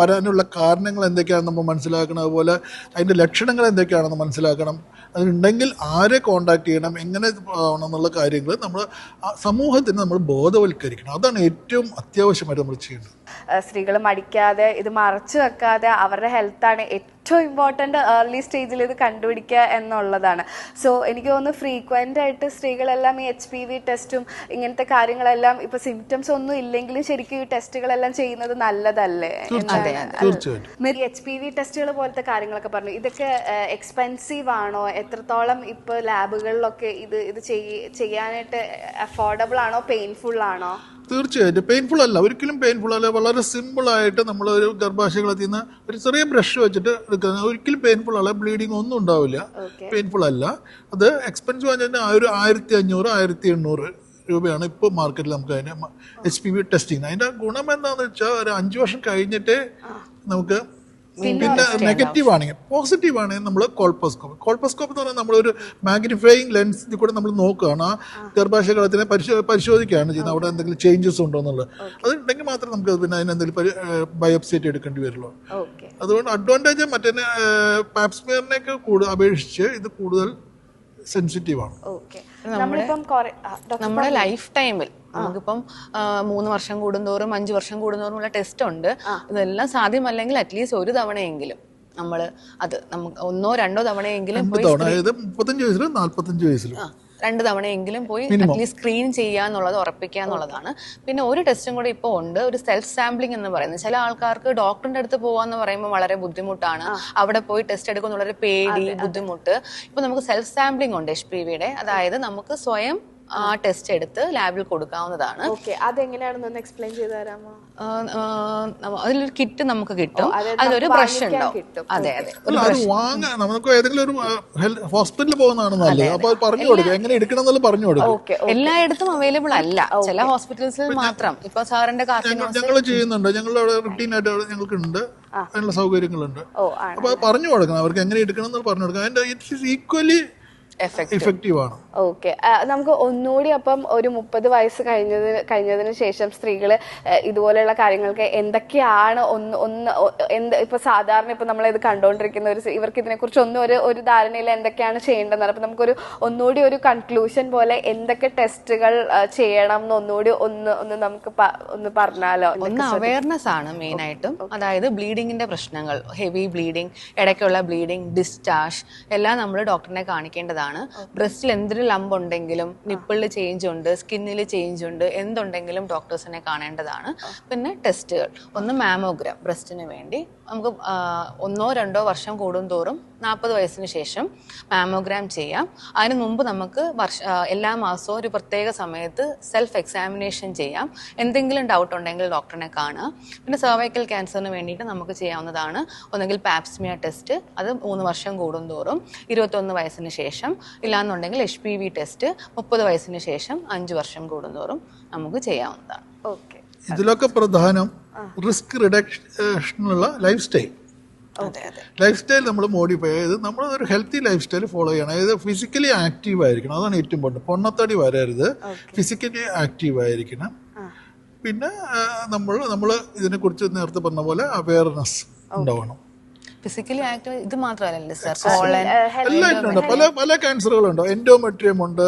വരാനുള്ള കാരണങ്ങൾ എന്തൊക്കെയാണെന്ന് നമ്മൾ മനസ്സിലാക്കണം. അതുപോലെ അതിന്റെ ലക്ഷണങ്ങൾ എന്തൊക്കെയാണെന്ന് മനസ്സിലാക്കണം. അതുണ്ടെങ്കിൽ ആരെ കോണ്ടാക്ട് ചെയ്യണം എങ്ങനെ ആവണം എന്നുള്ള കാര്യങ്ങൾ നമ്മൾ സമൂഹത്തിന് നമ്മൾ ബോധവൽക്കരിക്കണം. അതാണ് ഏറ്റവും അത്യാവശ്യമായിട്ട് നമ്മൾ ചെയ്യേണ്ടത്. സ്ത്രീകൾ മടിക്കാതെ ഇത് മറച്ചു വെക്കാതെ അവരുടെ ഹെൽത്താണ് ഏറ്റവും ഇമ്പോർട്ടന്റ് ഏർലി സ്റ്റേജിൽ ഇത് കണ്ടുപിടിക്കുക എന്നുള്ളതാണ്. സോ എനിക്ക് തോന്നുന്നു ഫ്രീക്വന്റ് ആയിട്ട് സ്ത്രീകളെല്ലാം ഈ എച്ച് പി വി ടെസ്റ്റും ഇങ്ങനത്തെ കാര്യങ്ങളെല്ലാം ഇപ്പൊ സിംറ്റംസ് ഒന്നും ഇല്ലെങ്കിലും ശരിക്കും ഈ ടെസ്റ്റുകളെല്ലാം ചെയ്യുന്നത് നല്ലതല്ലേ? മേരി എച്ച് പി വി ടെസ്റ്റുകൾ പോലത്തെ കാര്യങ്ങളൊക്കെ പറഞ്ഞു. ഇതൊക്കെ എക്സ്പെൻസീവ് ആണോ? എത്രത്തോളം ഇപ്പൊ ലാബുകളിലൊക്കെ ഇത് ഇത് ചെയ്യ- ചെയ്യാനായിട്ട് അഫോർഡബിൾ ആണോ? പെയിൻഫുൾ ആണോ? തീർച്ചയായിട്ടും പെയിൻഫുൾ അല്ല. ഒരിക്കലും പെയിൻഫുൾ അല്ല. വളരെ സിമ്പിളായിട്ട് നമ്മൾ ഒരു ഗർഭാശയത്തിൽ നിന്ന് ഒരു ചെറിയ ബ്രഷ് വെച്ചിട്ട് എടുക്കുന്നത് ഒരിക്കലും പെയിൻഫുൾ അല്ല. ബ്ലീഡിങ് ഒന്നും ഉണ്ടാവില്ല. പെയിൻഫുൾ അല്ല. അത് എക്സ്പെൻസീവ് ആയിട്ട് ഒരു ആയിരത്തി അഞ്ഞൂറ് ആയിരത്തി എണ്ണൂറ് രൂപയാണ് ഇപ്പോൾ മാർക്കറ്റിൽ നമുക്ക് അതിന് എച്ച് പി വി ടെസ്റ്റിംഗ് അതിന്റെ ഗുണം എന്താണെന്ന് വെച്ചാൽ ഒരു അഞ്ച് വർഷം കഴിഞ്ഞിട്ടേ നമുക്ക് പിന്നെ നെഗറ്റീവ് ആണെങ്കിൽ പോസിറ്റീവ് ആണെങ്കിൽ നമ്മൾ കോൾപ്പോസ്കോപ്പ് കോൾപ്പോസ്കോപ്പ് എന്ന് പറഞ്ഞാൽ നമ്മളൊരു മാഗ്നിഫൈയിങ് ലെൻസിൽ കൂടെ നമ്മൾ നോക്കുകയാണ്. ആ ഗർഭാശയകളത്തിനെ പരിശോ പരിശോധിക്കുകയാണ് ചെയ്യുന്നത്. അവിടെ എന്തെങ്കിലും ചേഞ്ചസ് ഉണ്ടോ എന്നുള്ളത്. അതുണ്ടെങ്കിൽ മാത്രമേ നമുക്ക് പിന്നെ അതിനെന്തെങ്കിലും ബയോപ്സിറ്റി എടുക്കേണ്ടി വരുള്ളൂ. ഓക്കെ. അതുകൊണ്ട് അഡ്വാന്റേജ് മറ്റേ പാപ്സ്മിയറിനെയൊക്കെ കൂടുതൽ അപേക്ഷിച്ച് ഇത് കൂടുതൽ സെൻസിറ്റീവ് ആണ് നമ്മുടെ ലൈഫ് ടൈമിൽ നമുക്കിപ്പം മൂന്ന് വർഷം കൂടുന്നോറും അഞ്ച് വർഷം കൂടുന്നോറും ഉള്ള ടെസ്റ്റ് ഉണ്ട് ഇതെല്ലാം സാധ്യമല്ലെങ്കിൽ അറ്റ്ലീസ്റ്റ് ഒരു തവണയെങ്കിലും നമ്മൾ അത് നമുക്ക് ഒന്നോ രണ്ടോ തവണയെങ്കിലും രണ്ട് പോയി തവണ അതായത് മുപ്പത്തഞ്ച് വയസ്സിലും നാല്പത്തഞ്ച് വയസ്സിലും. രണ്ട് തവണയെങ്കിലും പോയി അറ്റ്ലീസ്റ്റ് സ്ക്രീൻ ചെയ്യുക എന്നുള്ളത് ഉറപ്പിക്കുക എന്നുള്ളതാണ്. പിന്നെ ഒരു ടെസ്റ്റും കൂടി ഇപ്പോൾ ഉണ്ട്. ഒരു സെൽഫ് സാമ്പിളിംഗ് എന്ന് പറയുന്നത്. ചില ആൾക്കാർക്ക് ഡോക്ടറിന്റെ അടുത്ത് പോകാന്ന് പറയുമ്പോൾ വളരെ ബുദ്ധിമുട്ടാണ്. അവിടെ പോയി ടെസ്റ്റ് എടുക്കുന്ന ഒരു പേടി ബുദ്ധിമുട്ട്. ഇപ്പൊ നമുക്ക് സെൽഫ് സാമ്പിളിംഗ് ഉണ്ട് എച്ച് പി വിയുടെ അതായത് നമുക്ക് സ്വയം ആ ടെസ്റ്റ് എടുത്ത് ലാബിൽ കൊടുക്കാവുന്നതാണ്. ഓക്കെ അതെങ്ങനെയാണെന്ന് ഒന്ന് എക്സ്പ്ലെയിൻ ചെയ്ത് തരാമോ? അതിലൊരു കിറ്റ് നമുക്ക് കിട്ടും. അതൊരു അതിലൊരു ബ്രഷ് ഉണ്ടോ ഉണ്ടാവും. അതെ അതെ നമുക്ക് ഏതെങ്കിലും ഒരു ഹോസ്പിറ്റലിൽ പോകുന്നതാണ് നല്ലത്. അപ്പൊ പറഞ്ഞു കൊടുക്കുക എങ്ങനെ എടുക്കണം എന്നുള്ളത് പറഞ്ഞു കൊടുക്കും. ഓക്കെ എല്ലായിടത്തും അവൈലബിൾ അല്ല. ചില ഹോസ്പിറ്റൽസിൽ മാത്രം. ഇപ്പൊ സാറിന്റെ ഞങ്ങൾ ചെയ്യുന്നുണ്ട്. ഞങ്ങളുടെ അവിടെ റുട്ടീൻ ആയിട്ട് അവിടെ ഞങ്ങൾക്കുണ്ട്. അതിനുള്ള സൗകര്യങ്ങളുണ്ട്. അപ്പൊ പറഞ്ഞു കൊടുക്കണം. അവർക്ക് എങ്ങനെ എടുക്കണം എന്ന് പറഞ്ഞു കൊടുക്കണം. അതിന്റെ ഇറ്റ്സ് ഈക്വലി എഫക്ട് ഇഫക്റ്റീവ് ആണ് ഓക്കെ നമുക്ക് ഒന്നുകൂടി അപ്പം ഒരു മുപ്പത് വയസ്സ് കഴിഞ്ഞതിന് കഴിഞ്ഞതിന് ശേഷം സ്ത്രീകൾ ഇതുപോലെയുള്ള കാര്യങ്ങൾക്ക് എന്തൊക്കെയാണ് ഒന്ന് ഒന്ന് എന്ത് ഇപ്പൊ സാധാരണ ഇപ്പൊ നമ്മൾ ഇത് കണ്ടുകൊണ്ടിരിക്കുന്ന ഒരു ഇവർക്ക് ഇതിനെക്കുറിച്ച് ഒന്നും ഒരു ഒരു ധാരണയില്ല എന്തൊക്കെയാണ് ചെയ്യേണ്ടത് അപ്പൊ നമുക്കൊരു ഒന്നുകൂടി ഒരു കൺക്ലൂഷൻ പോലെ എന്തൊക്കെ ടെസ്റ്റുകൾ ചെയ്യണം എന്ന് ഒന്നുകൂടി ഒന്ന് ഒന്ന് നമുക്ക് ഒന്ന് പറഞ്ഞാലോ? ഒന്ന് അവയർനെസ് ആണ് മെയിൻ ആയിട്ടും അതായത് ബ്ലീഡിങ്ങിന്റെ പ്രശ്നങ്ങൾ ഹെവി ബ്ലീഡിങ് ഇടയ്ക്കുള്ള ബ്ലീഡിങ് ഡിസ്ചാർജ് എല്ലാം നമ്മൾ ഡോക്ടറിനെ കാണിക്കേണ്ടതാണ്. ബ്രസ്റ്റിൽ എന്തൊരു ലംബ് ഉണ്ടെങ്കിലും നിപ്പിളിൽ ചേഞ്ച് ഉണ്ട് സ്കിന്നിൽ ചേഞ്ച് ഉണ്ട് എന്തുണ്ടെങ്കിലും ഡോക്ടേഴ്സിനെ കാണേണ്ടതാണ്. പിന്നെ ടെസ്റ്റുകൾ ഒന്ന് മാമോഗ്രാം ബ്രസ്റ്റിന് വേണ്ടി. നമുക്ക് ഒന്നോ രണ്ടോ വർഷം കൂടുന്തോറും നാൽപ്പത് വയസ്സിന് ശേഷം മാമോഗ്രാം ചെയ്യാം. അതിന് മുമ്പ് നമുക്ക് വർഷ എല്ലാ മാസവും ഒരു പ്രത്യേക സമയത്ത് സെൽഫ് എക്സാമിനേഷൻ ചെയ്യാം. എന്തെങ്കിലും ഡൗട്ട് ഉണ്ടെങ്കിൽ ഡോക്ടറിനെ കാണുക. പിന്നെ സർവൈക്കൽ ക്യാൻസറിന് വേണ്ടിയിട്ട് നമുക്ക് ചെയ്യാവുന്നതാണ്. ഒന്നെങ്കിൽ പാപ്സ്മിയ ടെസ്റ്റ് അത് മൂന്ന് വർഷം കൂടുന്തോറും ഇരുപത്തൊന്ന് വയസ്സിന് ശേഷം ഇല്ലാന്നുണ്ടെങ്കിൽ എച്ച് പി വി ടെസ്റ്റ് മുപ്പത് വയസ്സിന് ശേഷം അഞ്ച് വർഷം കൂടുന്തോറും നമുക്ക് ചെയ്യാവുന്നതാണ്. ഓക്കെ ഇതിലൊക്കെ പ്രധാനം റിസ്ക് റിഡക്ഷനുള്ള ലൈഫ് സ്റ്റൈൽ ലൈഫ് സ്റ്റൈൽ നമ്മൾ മോഡിഫൈ ചെയ്ത് നമ്മൾ ഒരു ഹെൽത്തി ലൈഫ് സ്റ്റൈൽ ഫോളോ ചെയ്യണം. അതായത് ഫിസിക്കലി ആക്റ്റീവ് ആയിരിക്കണം. അതാണ് ഏറ്റവും ഇമ്പോർട്ടന്റ് പൊണ്ണത്തടി വരരുത്. ഫിസിക്കലി ആക്റ്റീവ് ആയിരിക്കണം. പിന്നെ നമ്മൾ നമ്മൾ ഇതിനെക്കുറിച്ച് നേരത്തെ പറഞ്ഞ പോലെ അവയർനെസ് ഉണ്ടാവണം. ഫിസിക്കലി ആക്റ്റീവ് ഇത് മാത്രമല്ലല്ലോ സർ കോളൻ ഉണ്ട് പല പല ക്യാൻസറുകളുണ്ട് എൻഡോമെട്രിയം ഉണ്ട്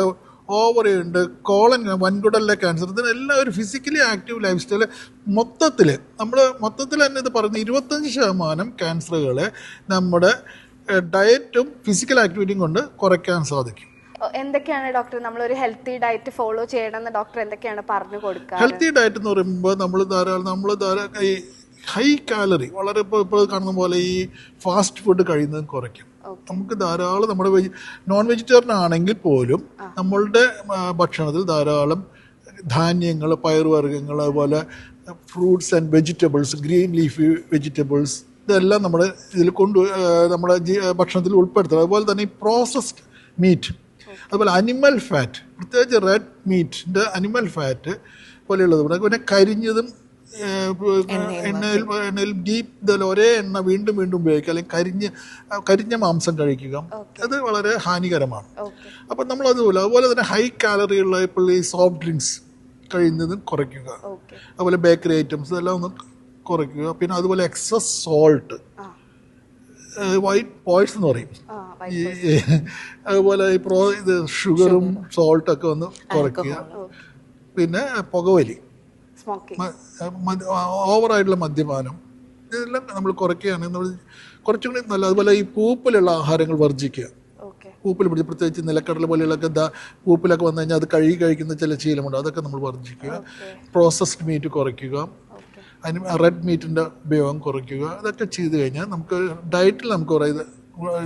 ഓവറി ഉണ്ട് കോളൻ വൻകുടലിലെ ക്യാൻസർ ഇതിനെല്ലാം ഒരു ഫിസിക്കലി ആക്റ്റീവ് ലൈഫ് സ്റ്റൈൽ മൊത്തത്തിൽ നമ്മൾ മൊത്തത്തിൽ തന്നെ ഇത് പറയുന്നത് ഇരുപത്തഞ്ച് ശതമാനം ക്യാൻസറുകൾ നമ്മുടെ ഡയറ്റും ഫിസിക്കൽ ആക്ടിവിറ്റിയും കൊണ്ട് കുറയ്ക്കാൻ സാധിക്കും. എന്തൊക്കെയാണ് ഡോക്ടർ നമ്മൾ ഒരു ഹെൽത്തി ഡയറ്റ് ഫോളോ ചെയ്യണമെന്ന് ഡോക്ടർ എന്തൊക്കെയാണ് പറഞ്ഞു കൊടുക്കുക ഹെൽത്തി ഡയറ്റ് എന്ന് പറയുമ്പോൾ നമ്മൾ ധാരാളം നമ്മൾ ധാരാളം ഈ ഹൈ കാലറി വളരെ ഇപ്പോൾ ഇപ്പോൾ കാണുന്ന പോലെ ഈ ഫാസ്റ്റ് ഫുഡ് കഴിയുന്നത് കുറയ്ക്കും. നമുക്ക് ധാരാളം നമ്മുടെ വെജി നോൺ വെജിറ്റേറിയൻ ആണെങ്കിൽ പോലും നമ്മളുടെ ഭക്ഷണത്തിൽ ധാരാളം ധാന്യങ്ങൾ പയറുവർഗങ്ങൾ അതുപോലെ fruits and vegetables green leafy vegetables ഇതെല്ലാം നമ്മുടെ ഇതിൽ കൊണ്ട് നമ്മുടെ ഭക്ഷണത്തിൽ ഉൾപ്പെടുത്തണം. അതുപോലെ തന്നെ ഈ പ്രോസസ്ഡ് മീറ്റ് അതുപോലെ അനിമൽ ഫാറ്റ് പ്രത്യേകിച്ച് റെഡ് മീറ്റിന്റെ അനിമൽ ഫാറ്റ് പോലെയുള്ളത്. പിന്നെ കരിഞ്ഞതും എണ്ണയിൽ എണ്ണയിൽ ഡീപ്പ് ഒരേ എണ്ണ വീണ്ടും വീണ്ടും ഉപയോഗിക്കുക. അല്ലെങ്കിൽ കരിഞ്ഞ് കരിഞ്ഞ മാംസം കഴിക്കുക. അത് വളരെ ഹാനികരമാണ്. അപ്പം നമ്മൾ അതുപോലെ അതുപോലെ തന്നെ ഹൈ കാലറി ഉള്ള ഇപ്പോൾ ഈ സോഫ്റ്റ് ഡ്രിങ്ക്സ് കഴിയുന്നത് കുറയ്ക്കുക. അതുപോലെ ബേക്കറി ഐറ്റംസ് എല്ലാം ഒന്ന് കുറയ്ക്കുക. പിന്നെ അതുപോലെ എക്സസ് സോൾട്ട് വൈറ്റ് പോയിസ് എന്ന് പറയും. ഈ അതുപോലെ ഈ പ്രോ ഇത് ഷുഗറും സോൾട്ടൊക്കെ ഒന്ന് കുറയ്ക്കുക. പിന്നെ പുകവലി. ഓവറായിട്ടുള്ള മദ്യപാനം. ഇതെല്ലാം നമ്മൾ കുറയ്ക്കുകയാണെങ്കിൽ കുറച്ചും കൂടി നല്ല അതുപോലെ ഈ പൂപ്പിലുള്ള ആഹാരങ്ങൾ വർജിക്കുക പൂപ്പിൽ പിടിച്ച് പ്രത്യേകിച്ച് നിലക്കടല പോലെയുള്ളൊക്കെ എന്താ പൂപ്പിലൊക്കെ വന്നു കഴിഞ്ഞാൽ അത് കഴുകി കഴിക്കുന്ന ചില ശീലമുണ്ട്. അതൊക്കെ നമ്മൾ വർജിക്കുക പ്രോസസ്ഡ് മീറ്റ് കുറയ്ക്കുക. അതിന് റെഡ് മീറ്റിന്റെ ഉപയോഗം കുറയ്ക്കുക. അതൊക്കെ ചെയ്ത് കഴിഞ്ഞാൽ നമുക്ക് ഡയറ്റിൽ നമുക്ക് കുറേ ഇത്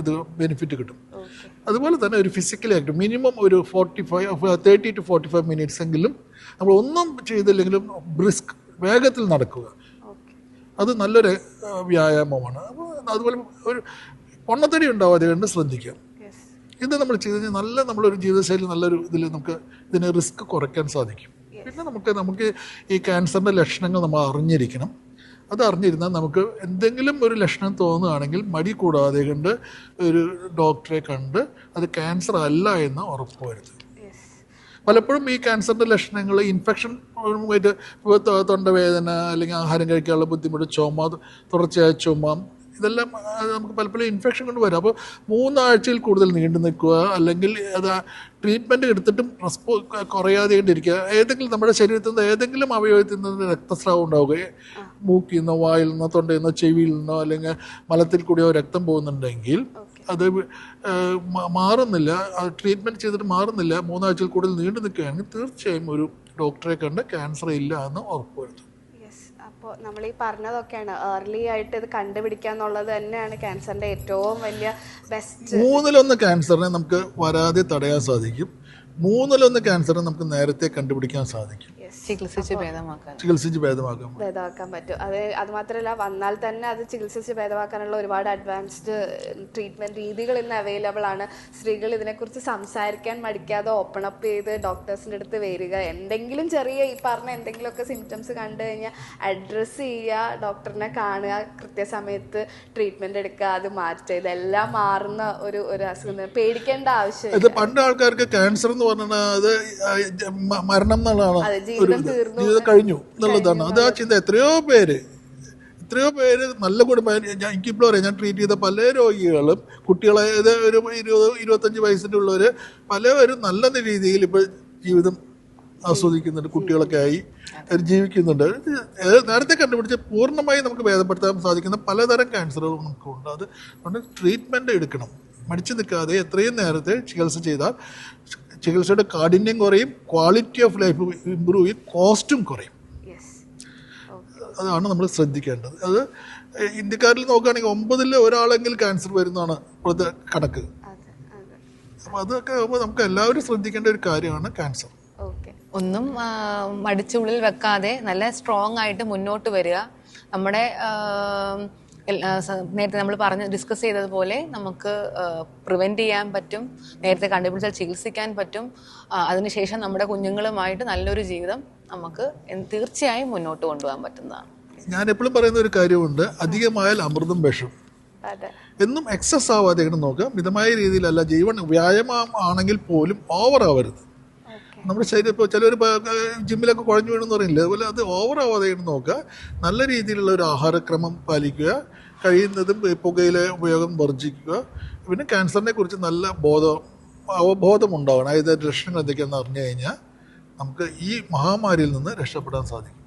ഇത് ബെനിഫിറ്റ് കിട്ടും. അതുപോലെ തന്നെ ഒരു ഫിസിക്കലി ആക്റ്റീവ് മിനിമം ഒരു forty five thirty to forty five minutes എങ്കിലും നമ്മൾ ഒന്നും ചെയ്തില്ലെങ്കിലും ബ്രിസ്ക് വേഗത്തിൽ നടക്കുക. അത് നല്ലൊരു വ്യായാമമാണ്. അപ്പോൾ അതുപോലെ ഒരു പൊണ്ണത്തടി ഉണ്ടാവാതെ കണ്ട് ശ്രദ്ധിക്കുക. ഇത് നമ്മൾ ചെയ്ത് കഴിഞ്ഞാൽ നല്ല നമ്മളൊരു ജീവിതശൈലി നല്ലൊരു ഇതിൽ നമുക്ക് ഇതിന് റിസ്ക് കുറയ്ക്കാൻ സാധിക്കും. പിന്നെ നമുക്ക് നമുക്ക് ഈ ക്യാൻസറിന്റെ ലക്ഷണങ്ങൾ നമ്മൾ അറിഞ്ഞിരിക്കണം. അത് അറിഞ്ഞിരുന്നാൽ നമുക്ക് എന്തെങ്കിലും ഒരു ലക്ഷണം തോന്നുകയാണെങ്കിൽ മടി കൂടാതെ കണ്ട് ഒരു ഡോക്ടറെ കണ്ട് അത് ക്യാൻസർ അല്ല എന്ന് ഉറപ്പ് വരുത്തുക. പലപ്പോഴും ഈ ക്യാൻസറിന്റെ ലക്ഷണങ്ങൾ ഇൻഫെക്ഷൻ ആയിട്ട് തൊണ്ടവേദന അല്ലെങ്കിൽ ആഹാരം കഴിക്കാനുള്ള ബുദ്ധിമുട്ട് ചുമ തുടർച്ചയായ ചുമ ഇതെല്ലാം നമുക്ക് പലപ്പോഴും ഇൻഫെക്ഷൻ കൊണ്ട് വരും. അപ്പോൾ മൂന്നാഴ്ചയിൽ കൂടുതൽ നീണ്ടു നിൽക്കുക അല്ലെങ്കിൽ അത് ട്രീറ്റ്മെന്റ് എടുത്തിട്ടും റെസ്പോ കുറയാതെ കൊണ്ടിരിക്കുക ഏതെങ്കിലും നമ്മുടെ ശരീരത്തിൽ നിന്ന് ഏതെങ്കിലും അവയവത്തിൽ നിന്ന് രക്തസ്രാവം ഉണ്ടാവുക. മൂക്കിൽ നിന്നോ വായിൽ നിന്നോ തൊണ്ടയിൽ നിന്നോ ചെവിയിൽ നിന്നോ അല്ലെങ്കിൽ മലത്തിൽ കൂടിയോ രക്തം പോകുന്നുണ്ടെങ്കിൽ അത് മാറുന്നില്ല. ട്രീറ്റ്മെന്റ് ചെയ്തിട്ട് മാറുന്നില്ല. മൂന്നാഴ്ചയിൽ കൂടുതൽ നീണ്ടു നിൽക്കുകയാണെങ്കിൽ തീർച്ചയായും ഒരു ഡോക്ടറെ കണ്ട് ക്യാൻസർ ഇല്ല എന്ന് ഉറപ്പുവരുത്തും. അപ്പോൾ നമ്മൾ ഈ പറഞ്ഞതൊക്കെയാണ്. ഏർലി ആയിട്ട് ഇത് കണ്ടുപിടിക്കുക എന്നുള്ളത് തന്നെയാണ് ക്യാൻസറിന്റെ ഏറ്റവും വലിയ ബെസ്റ്റ് മൂന്നിലൊന്ന് ക്യാൻസറിനെ നമുക്ക് വരാതെ തടയാൻ സാധിക്കും. മൂന്നിലൊന്ന് ക്യാൻസറിനെ നമുക്ക് നേരത്തെ കണ്ടുപിടിക്കാൻ സാധിക്കും. ചികിത്സിച്ച് ഭേദമാക്കാൻ. ചികിത്സിച്ച് ഭേദമാക്കാൻ പറ്റും. ഭേദമാക്കാൻ പറ്റും. അത് അത് മാത്രല്ല വന്നാൽ തന്നെ അത് ചികിത്സിച്ച് ഭേദമാക്കാനുള്ള ഒരുപാട് അഡ്വാൻസ്ഡ് ട്രീറ്റ്മെന്റ് രീതികൾ ഇന്ന് അവൈലബിൾ ആണ്. സ്ത്രീകൾ ഇതിനെക്കുറിച്ച് സംസാരിക്കാൻ മടിക്കാതെ ഓപ്പൺ അപ്പ് ചെയ്ത് ഡോക്ടേഴ്സിന്റെ അടുത്ത് വരിക. എന്തെങ്കിലും ചെറിയ ഈ പറഞ്ഞ എന്തെങ്കിലുമൊക്കെ സിംറ്റംസ് കണ്ടു കഴിഞ്ഞാൽ അഡ്രസ്സ് ചെയ്യുക ഡോക്ടറിനെ കാണുക കൃത്യസമയത്ത് ട്രീറ്റ്മെന്റ് എടുക്കുക അത് മാറ്റുക ഇതെല്ലാം മാറുന്ന ഒരു ഒരു അസുഖം പേടിക്കേണ്ട ആവശ്യം ഇത് പണ്ട് ആൾക്കാർക്ക് ക്യാൻസർ എന്ന് പറഞ്ഞാൽ അത് മരണം എന്നുള്ളതാണ്. അതെ, ഒരു ജീവിതം. കഴിഞ്ഞു എന്നുള്ളതാണ്. അത് ആ ചിന്ത എത്രയോ പേര് എത്രയോ പേര് നല്ല കുടുംബം. ഞാൻ എനിക്കിപ്പോൾ പറയാം ഞാൻ ട്രീറ്റ് ചെയ്ത പല രോഗികളും കുട്ടികളെ ഒരു ഇരുപത് ഇരുപത്തഞ്ച് വയസ്സിന്റെ ഉള്ളവർ പലവരും നല്ല രീതിയിൽ ഇപ്പോൾ ജീവിതം ആസ്വദിക്കുന്നുണ്ട്. കുട്ടികളൊക്കെ ആയി ജീവിക്കുന്നുണ്ട്. നേരത്തെ കണ്ടുപിടിച്ച് പൂർണമായി നമുക്ക് ഭേദപ്പെടുത്താൻ സാധിക്കുന്ന പലതരം ക്യാൻസറുകൾ നമുക്കുണ്ട്. അത് അതുകൊണ്ട് ട്രീറ്റ്മെന്റ് എടുക്കണം. മടിച്ചു നിൽക്കാതെ എത്രയും നേരത്തെ ചികിത്സ ചെയ്താൽ ചികിത്സയുടെ കാഠിന്യം കുറയും ക്വാളിറ്റി ഓഫ് ലൈഫ് ഇമ്പ്രൂവ് ചെയ്യും കോസ്റ്റും കുറയും. യെസ് അതാണ് നമ്മൾ ശ്രദ്ധിക്കേണ്ടത്. അത് ഇന്ത്യക്കാരിൽ നോക്കുകയാണെങ്കിൽ ഒമ്പതിൽ ഒരാളെങ്കിൽ ക്യാൻസർ വരുന്നതാണ് ഇപ്പോഴത്തെ കണക്ക്. അതെ അതെ. അപ്പോൾ അതൊക്കെ ആകുമ്പോൾ നമുക്ക് എല്ലാവരും ശ്രദ്ധിക്കേണ്ട ഒരു കാര്യമാണ് ക്യാൻസർ ഓക്കെ ഒന്നും മടിച്ചുള്ളിൽ വെക്കാതെ നല്ല സ്ട്രോങ് ആയിട്ട് മുന്നോട്ട് വരിക. നമ്മുടെ നേരത്തെ നമ്മൾ പറഞ്ഞ് ഡിസ്കസ് ചെയ്തതുപോലെ നമുക്ക് പ്രിവെന്റ് ചെയ്യാൻ പറ്റും നേരത്തെ കണ്ടുപിടിച്ചാൽ ചികിത്സിക്കാൻ പറ്റും അതിനുശേഷം നമ്മുടെ കുഞ്ഞുങ്ങളുമായിട്ട് നല്ലൊരു ജീവിതം നമുക്ക് തീർച്ചയായും മുന്നോട്ട് കൊണ്ടുപോകാൻ പറ്റുന്നതാണ്. ഞാൻ എപ്പോഴും പറയുന്ന ഒരു കാര്യമുണ്ട് അധികമായാൽ അമൃതം വിഷം. അതെ. എന്നും എക്സസ് ആവാതെ നോക്കുക മിതമായ രീതിയിലല്ല ജീവൻ വ്യായാമം ആണെങ്കിൽ പോലും ഓവർ ആവരുത്. നമ്മുടെ ശരീരം ഇപ്പോൾ ചിലർ ജിമ്മിലൊക്കെ കുഴഞ്ഞു വീണെന്ന് പറയില്ല? അതുപോലെ അത് ഇങ്ങനെ നോക്കുക. നല്ല രീതിയിലുള്ള ഒരു ആഹാരക്രമം പാലിക്കുക. കഴിയുന്നതും പുകയിലെ ഉപയോഗം വർജിക്കുക പിന്നെ ക്യാൻസറിനെ കുറിച്ച് നല്ല ബോധം അവബോധം ഉണ്ടാവണം അതായത് ലക്ഷണങ്ങൾ എന്തൊക്കെയാണെന്ന് അറിഞ്ഞു കഴിഞ്ഞാൽ നമുക്ക് ഈ മഹാമാരിയിൽ നിന്ന് രക്ഷപ്പെടാൻ സാധിക്കും.